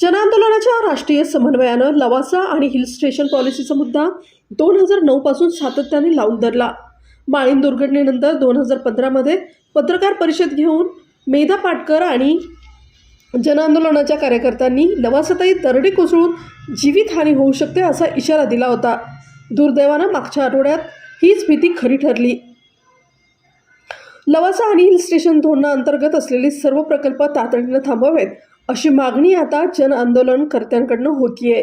जनआंदोलनाच्या राष्ट्रीय समन्वयानं लवासा आणि हिल स्टेशन पॉलिसीचा मुद्दा दोन हजार नऊपासून सातत्याने लावून धरला. माळीन दुर्घटनेनंतर दोन हजार पंधरामध्ये पत्रकार परिषद घेऊन मेधा पाटकर आणि जनआंदोलनाच्या कार्यकर्त्यांनी लवासाताई दरडी कोसळून जीवितहानी होऊ शकते असा इशारा दिला होता. दुर्दैवानं मागच्या आठवड्यात हीच भीती खरी ठरली. लवासा आणि हिल स्टेशन धोरणाअंतर्गत असलेले सर्व प्रकल्प तातडीनं थांबवावेत अशी मागणी आता जन आंदोलनकर्त्यांकडनं होतीये.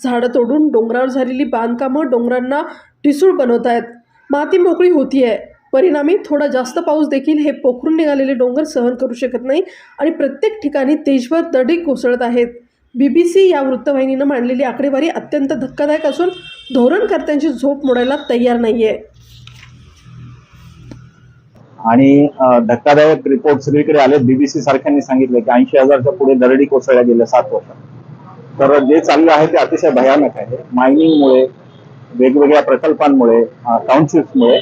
झाडं तोडून डोंगरावर झालेली बांधकामं डोंगरांना ठिसूळ बनवत आहेत माती मोकळी होतीये. परिणामी थोडा जास्त पाऊस देखील हे पोखरून निघालेले डोंगर सहन करू शकत नाही आणि प्रत्येक ठिकाणी देशभर दडी कोसळत आहेत. बी बी सी या वृत्तवाहिनीनं मांडलेली आकडेवारी अत्यंत धक्कादायक असून धोरणकर्त्यांची झोप मोडायला तयार नाही आहे आणि धक्कादायक रिपोर्ट सगळीकडे आले. बीबीसी सारख्यांनी सांगितलं की ऐंशी हजारच्या पुढे दरडी कोसळल्या गेल्या सात वर्षात. तर जे चाललं आहे ते अतिशय भयानक आहे. मायनिंगमुळे वेगवेगळ्या प्रकल्पांमुळे टाउनशिप्समुळे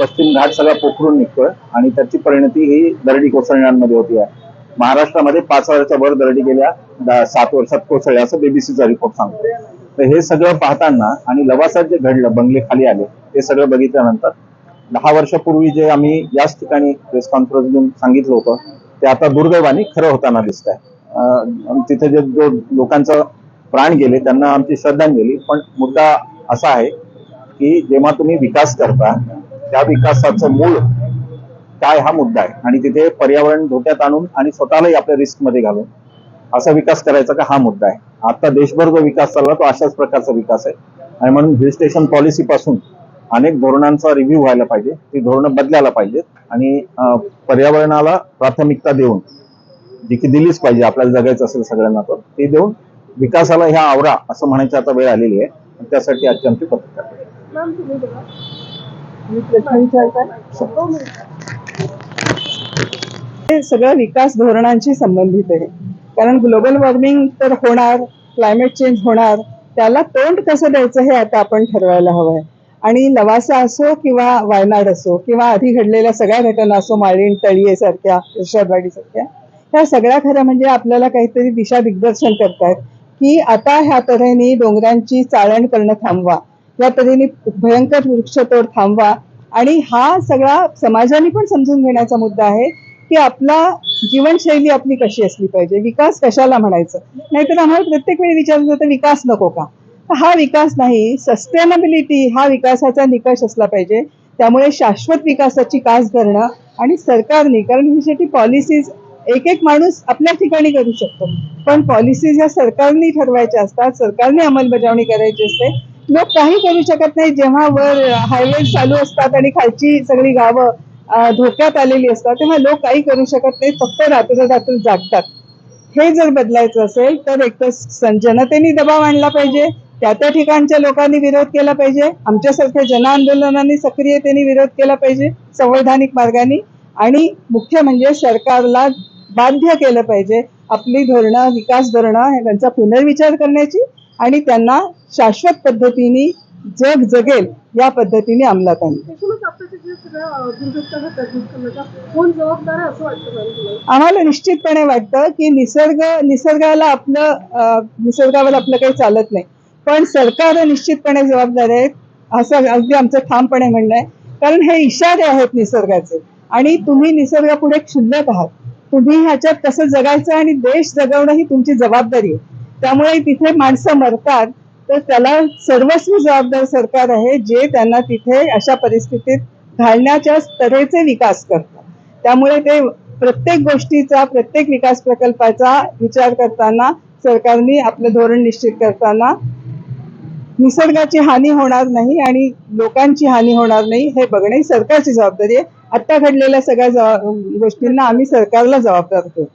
पश्चिम घाट सगळा पोखरून निघतोय आणि त्याची परिणती ही दरडी कोसळण्यांमध्ये होती आहे. महाराष्ट्रामध्ये पाच हजारच्या वर दरडी गेल्या सात वर्षात कोसळल्या असं बीबीसीचा रिपोर्ट सांगतो तर हे सगळं पाहताना आणि लवासात जे घडलं बंगले खाली आले ते सगळं बघितल्यानंतर दहा वर्षापूर्वी जे आम्ही याच ठिकाणी प्रेस कॉन्फरन्स घेऊन सांगितलं होतं ते आता दुर्दैवाने खरं होताना दिसत आहे. तिथे जे जो लोकांचा प्राण गेले त्यांना आमची श्रद्धांजली. पण मुद्दा असा आहे की जेव्हा तुम्ही विकास करता त्या विकासाचं मूळ काय हा मुद्दा आहे? आणि तिथे पर्यावरण धोक्यात आणून आणि स्वतःलाही आपल्या रिस्कमध्ये घालून असा विकास करायचा का हा मुद्दा आहे? आता देशभर जो विकास चालला तो अशाच प्रकारचा विकास आहे. आणि म्हणून हिल स्टेशन पॉलिसी पासून अनेक धोरणांचा रिव्ह्यू व्हायला पाहिजे. ती धोरणं बदलायला पाहिजेत. आणि पर्यावरणाला प्राथमिकता देऊन जी की दिलीच पाहिजे आपल्याला जगायचं असेल सगळ्यांना तर ती देऊन विकासाला ह्या आवरा असं म्हणायची आता वेळ आलेली आहे. त्यासाठी आजची आमची पत्रकार. हे सगळं विकास धोरणांशी संबंधित आहे. कारण ग्लोबल वॉर्मिंग तर होणार क्लायमेट चेंज होणार त्याला तोंड कसं द्यायचं हे आता आपण ठरवायला हवं आहे. आणि लवासा असो किंवा वायनाड असो किंवा आधी घडलेल्या सगळ्या घटना असो माळीण तळीयेसारख्या इर्षादवाडीसारख्या ह्या सगळ्या खऱ्या म्हणजे आपल्याला काहीतरी दिशा दिग्दर्शन करतात की आता ह्या तऱ्हेने डोंगरांची चाळण करणं थांबवा या तऱ्हेने भयंकर वृक्षतोड थांबवा आणि हा सगळा समाजाने पण समजून घेण्याचा मुद्दा आहे की आपला जीवनशैली आपली कशी असली पाहिजे विकास कशाला म्हणायचं? नाहीतर आम्हाला प्रत्येक वेळी विचारलं जातं विकास नको का? हा विकास नाही सस्टेनेबिलिटी हा विकासाचा निकष असला पाहिजे. त्यामुळे शाश्वत विकासाची कास धरणं आणि सरकारने कारण ह्यासाठी पॉलिसीज एक एक माणूस आपल्या ठिकाणी करू शकतो. पण पॉलिसीज ह्या सरकारने ठरवायच्या असतात सरकारने अंमलबजावणी करायची असते. लोक काही करू शकत नाही जेव्हा वर हायवे चालू असतात आणि खालची सगळी गावं धोक्यात आलेली असतात तेव्हा लोक काही करू शकत नाहीत फक्त रात्र रात्र जागतात. हे जर बदलायचं असेल तर एक तर जनतेने दबाव आणला पाहिजे त्या त्या ठिकाणच्या लोकांनी विरोध केला पाहिजे. आमच्यासारख्या जनआंदोलनाने सक्रियतेने विरोध केला पाहिजे संवैधानिक मार्गाने. आणि मुख्य म्हणजे सरकारला बाध्य केलं पाहिजे आपली धोरणं विकास धोरणं हे त्यांचा पुनर्विचार करण्याची आणि त्यांना शाश्वत पद्धतीने जग जगेल या पद्धतीने अंमलात आम्हाला निश्चितपणे वाटतं की निसर्ग निसर्गाला आपलं निसर्गावर आपलं काही चालत नाही. पण सरकार निश्चितपणे जबाबदार आहेत असं अगदी आमचं ठामपणे म्हणणं आहे. कारण हे इशारे आहेत निसर्गाचे. आणि तुम्ही निसर्गापुढे क्षुल्लक आहात. तुम्ही ह्याच्यात कसं जगायचं आणि देश जगवणं ही तुमची जबाबदारी आहे. त्यामुळे तिथे माणसं मरतात तर त्याला सर्वस्वी जबाबदार सरकार आहे जे त्यांना तिथे अशा परिस्थितीत घालण्याच्या तऱ्हेचे विकास करतात त्यामुळे ते प्रत्येक गोष्टीचा प्रत्येक विकास प्रकल्पाचा विचार करताना सरकारने आपलं धोरण निश्चित करताना निसर्गाची हानी होणार नाही आणि लोकांची हानी होणार नाही हे बघणे सरकारची जबाबदारी आहे. आता घडलेल्या सगळ्या गोष्टींना आम्ही सरकारला जबाबदार करतो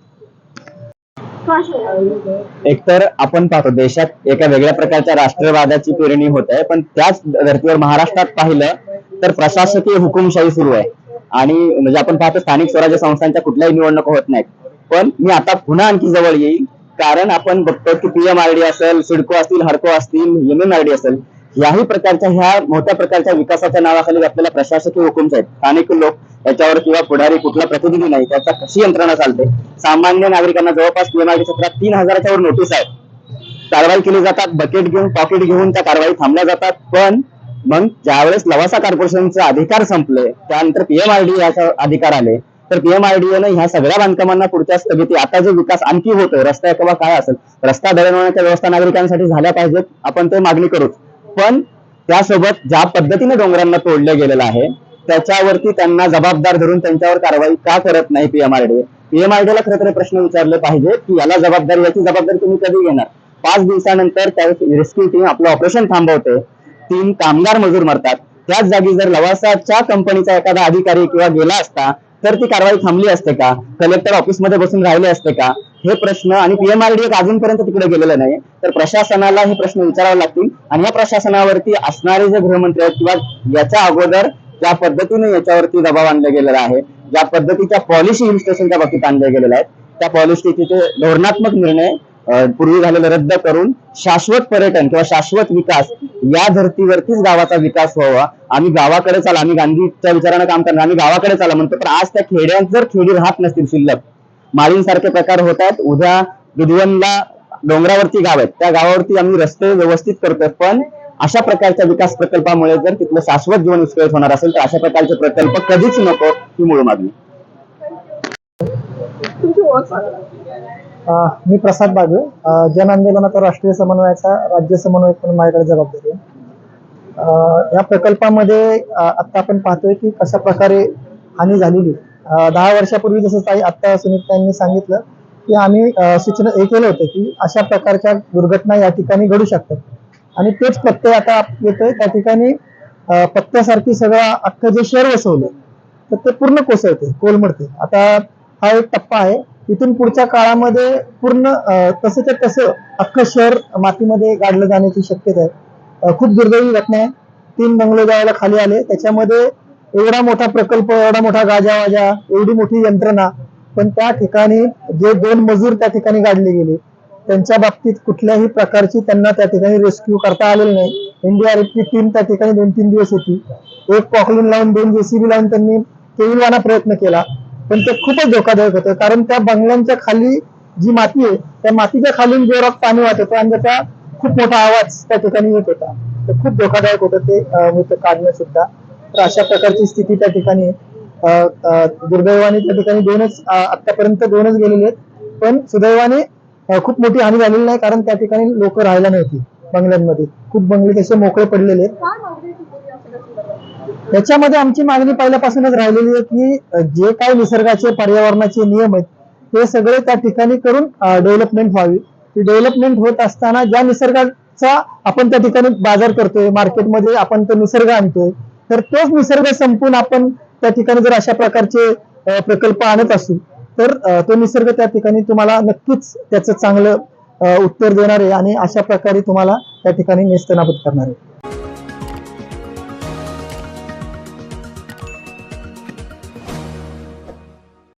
एकतर आपण पाहतो देशात एका वेगळ्या प्रकारच्या राष्ट्रवादाची पेरणी होत आहे पण त्याच धर्तीवर महाराष्ट्रात पाहिलं तर प्रशासकीय हुकुमशाही सुरू आहे. आणि म्हणजे आपण पाहतो स्थानिक स्वराज्य संस्थांच्या कुठल्याही निवडणुका होत नाहीत. पण मी आता पुन्हा आणखी जवळ येईल. कारण आपण बघतो की पीएमआरडी असेल सिडको असतील हडको असतील एमएमआरडी असेल याही प्रकारच्या ह्या मोठ्या प्रकारच्या विकासाच्या नावाखाली आपल्याला प्रशासकीय हुकुम्स आहेत. स्थानिक लोक याच्यावर किंवा पुढारी कुठला प्रतिनिधी नाही त्याचा कशी यंत्रणा चालते? सामान्य नागरिकांना जवळपास पीएमआरडी क्षेत्रात तीन हजाराच्या वर नोटीस आहेत कारवाई केली जातात बकेट घेऊन पॉकेट घेऊन त्या कारवाई थांबल्या जातात. पण मग ज्यावेळेस लवासा कॉर्पोरेशनचे अधिकार संपले त्यानंतर पीएमआरडी याचा अधिकार आले तर पीएमआरडीएनं ह्या सगळ्या बांधकामांना पुढच्या स्थगिती आता जो विकास आणखी होतोय रस्ता किंवा काय असेल? रस्ता दळणवळणाच्या व्यवस्था नागरिकांसाठी झाल्या पाहिजेत आपण ते मागणी करू. पण त्यासोबत ज्या पद्धतीने डोंगरांना तोडलं गेलेलं आहे त्याच्यावरती त्यांना जबाबदार धरून त्यांच्यावर कारवाई का करत नाही पीएमआरडीए पीएमआरडीला खरं तर प्रश्न विचारले पाहिजे की याला जबाबदारी याची जबाबदारी तुम्ही कधी घेणार? पाच दिवसानंतर त्या रेस्क्यू टीम आपलं ऑपरेशन थांबवते तीन कामगार मजूर मरतात. त्याच जागी जर लवासाच्या कंपनीचा एखादा अधिकारी किंवा गेला असता तर ती कारवाई थांबली असते का? कलेक्टर ऑफिसमध्ये बसून राहिले असते का? हे प्रश्न आणि पीएमआरडी अजूनपर्यंत तिकडे गेलेलं नाही. तर प्रशासनाला हे प्रश्न विचारावे लागतील. आणि या प्रशासनावरती असणारे जे गृहमंत्री आहेत किंवा याच्या अगोदर ज्या पद्धतीने याच्यावरती दबाव आणला गेलेला आहे ज्या पद्धतीच्या पॉलिसी इन्स्टेशनच्या बाबतीत आणल्या गेलेल्या आहेत त्या पॉलिसीचे धोरणात्मक निर्णय पूर्वी झालेलं रद्द करून शाश्वत पर्यटन किंवा शाश्वत विकास या धर्तीवरतीच गावाचा विकास व्हावा. आम्ही गावाकडे चाला आम्ही गांधीच्या विचारानं काम करणार आम्ही गावाकडे चाला म्हणतो पण आज त्या खेड्यात जर खेडी राहत नसतील शिल्लक माळींसारखे प्रकार होतात उद्या दुधवनला डोंगरावरती गाव आहेत त्या गावावरती आम्ही रस्ते व्यवस्थित करतोय पण अशा प्रकारच्या विकास प्रकल्पामुळे जर तिथलं शाश्वत जीवन विस्कळीत होणार असेल तर अशा प्रकारचे प्रकल्प कधीच नको ही मूळ मागणी. मी प्रसाद बागवे. जन आंदोलनाचा राष्ट्रीय समन्वयाचा राज्य समन्वयक म्हणून माझ्याकडे जबाबदारी आहे. या प्रकल्पामध्ये आत्ता आता आपण पाहतोय की कशा प्रकारे हानी झालेली दहा वर्षापूर्वी जसं काही आत्ता सुनीतांनी सांगितलं की आम्ही सूचना हे केलं होतं की अशा प्रकारच्या दुर्घटना या ठिकाणी घडू शकतात. आणि तेच पत्ते आता येतोय. त्या ठिकाणी पत्त्यासारखी सगळं अख्खं जे शहर वसवलं तर ते पूर्ण कोसळते कोलमडते आता हा एक टप्पा आहे. इथून पुढच्या काळामध्ये पूर्ण अं, तसंच्या तसं अख्खं शहर मातीमध्ये गाडलं जाण्याची शक्यता आहे. खूप दुर्दैवी घटना आहे. तीन बंगले गावाला खाली आले. त्याच्यामध्ये एवढा मोठा प्रकल्प एवढा मोठा गाजावाजा एवढी मोठी यंत्रणा पण त्या ठिकाणी जे दोन मजूर त्या ठिकाणी गाडले गेले. त्यांच्या बाबतीत कुठल्याही प्रकारची त्यांना त्या ठिकाणी रेस्क्यू करता आलेली नाही. एनडीआरएफची टीम त्या ठिकाणी दोन तीन दिवस होती. एक पॉकलिन लावून दोन जेसीबी लावून त्यांनी केविलवाना प्रयत्न केला. पण ते खूपच धोकादायक होतं. कारण त्या बंगल्यांच्या खाली जी माती आहे त्या मातीच्या खालून जोरात पाणी वाहत होतं आणि त्याचा खूप मोठा आवाज त्या ठिकाणी येत होता. तर खूप धोकादायक होतं ते मृत काढणं सुद्धा तर अशा प्रकारची स्थिती त्या ठिकाणी दुर्दैवाने त्या ठिकाणी दोनच आतापर्यंत दोनच गेलेले आहेत. पण सुदैवाने खूप मोठी हानी झालेली नाही कारण त्या ठिकाणी लोक राहायला नव्हती बंगल्यांमध्ये. खूप बंगले तसे मोकळे पडलेले आहेत. त्याच्यामध्ये आमची मागणी पहिल्यापासूनच राहिलेली आहे की जे काही निसर्गाचे पर्यावरणाचे नियम आहेत ते सगळे त्या ठिकाणी करून डेव्हलपमेंट व्हावी. ती डेव्हलपमेंट होत असताना ज्या निसर्गाचा आपण त्या ठिकाणी बाजार करतोय मार्केटमध्ये आपण तो निसर्ग आणतोय तर तोच निसर्ग संपून आपण त्या ठिकाणी जर अशा प्रकारचे प्रकल्प आणत असू तर तो निसर्ग त्या ठिकाणी तुम्हाला नक्कीच त्याचं चांगलं उत्तर देणार आहे आणि अशा प्रकारे तुम्हाला त्या ठिकाणी नेस्तनाबूत करणार आहे.